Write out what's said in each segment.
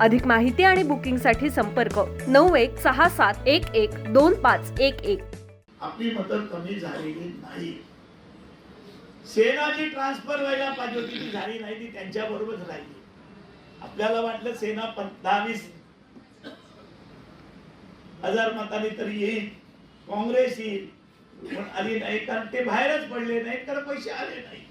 अधिक माहिती आणि बुकिंगसाठी संपर्क नऊ एक सहा सात एक एक दोन पाच एक एक. आपली मतं कमी झालेली नाही. सेना जी ट्रान्सफर व्हायला पाहिजे होती ती झाली नाही ती त्यांच्या बरोबरच राहिली. आपल्याला वाटलं सेना पंधरावीस हजार मतांनी तरी येईल. काँग्रेस येईल. पण आली नाही कारण ते बाहेरच पडले नाहीत कारण पैसे आले नाही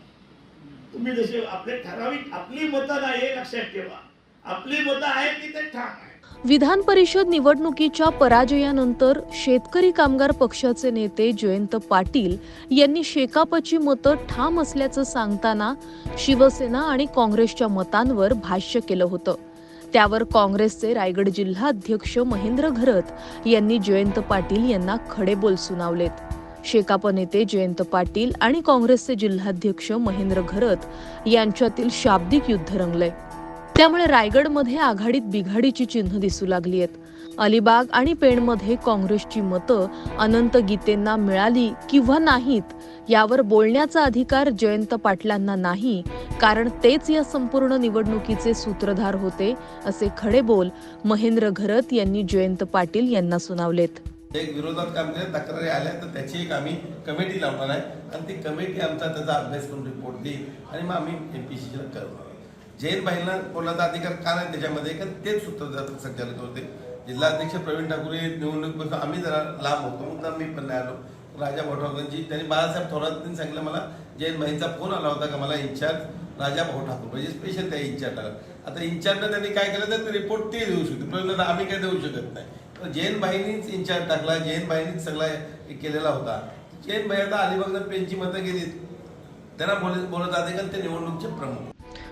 तुम्ही जसे आपले ठराविक आपली मतं नाही हे लक्षात ठेवा. आपली मतं आहेत ती ते ठाम आहे विधान परिषद निवडणुकीच्या पराजयानंतर शेतकरी कामगार पक्षाचे नेते जयंत पाटील यांनी शेकापची मतं ठाम असल्याचं सांगताना शिवसेना आणि काँग्रेसच्या मतांवर भाष्य केलं होतं. त्यावर काँग्रेसचे रायगड जिल्हा अध्यक्ष महेंद्र घरत यांनी जयंत पाटील यांना खडेबोल सुनावलेत. शेकाप नेते जयंत पाटील आणि काँग्रेसचे जिल्हाध्यक्ष महेंद्र घरत यांच्यातील शाब्दिक युद्ध रंगलंय. त्यामुळे रायगडमध्ये आघाडीत बिघाडीची चिन्ह दिसू लागली आहेत. अलिबाग आणि पेणमध्ये काँग्रेसची मतं अनंत गीतेंना मिळाली किंवा नाहीत यावर बोलण्याचा अधिकार जयंत पाटलांना नाही कारण तेच या संपूर्ण निवडणुकीचे सूत्रधार होते असे खडे बोल महेंद्र घरत यांनी जयंत पाटील यांना सुनावलेत. एक विरोधात काम केलं तक्रारी आल्या तर त्याची एक आम्ही कमिटी लावणार आहे. आणि ती कमिटी आमचा त्याचा अभ्यास करून रिपोर्ट देईल. आणि मग आम्ही एम पी सीला करणार जैन बाईंना बोलण्याचा अधिकार का नाही त्याच्यामध्ये? कारण तेच सूत्र संचालक होते. जिल्हाध्यक्ष प्रवीण ठाकूर हे निवडणुकीपासून आम्ही जरा लांब होतो मुद्दाम मी पण नाही आलो. राजा भाऊ त्यांनी बाळासाहेब थोरातांनी सांगितलं मला जैन भाईंचा फोन आला होता का मला इन्चार्ज? राजा भाऊ ठाकूर म्हणजे स्पेशल त्या इन्चार्ज आला आता इन्चार्जनं त्यांनी काय केलं? तर रिपोर्ट ते देऊ शकते प्रवीण आम्ही काय देऊ शकत नाही? तर जैन बाईंनीच इन्चार्ज टाकला जैन बाईंनीच सगळा हे केलेला होता. जैन भाई आता अलिबागला पेनची मतं गेली त्यांना बोलत बोलत अधिकार ते निवडणूकचे प्रमुख.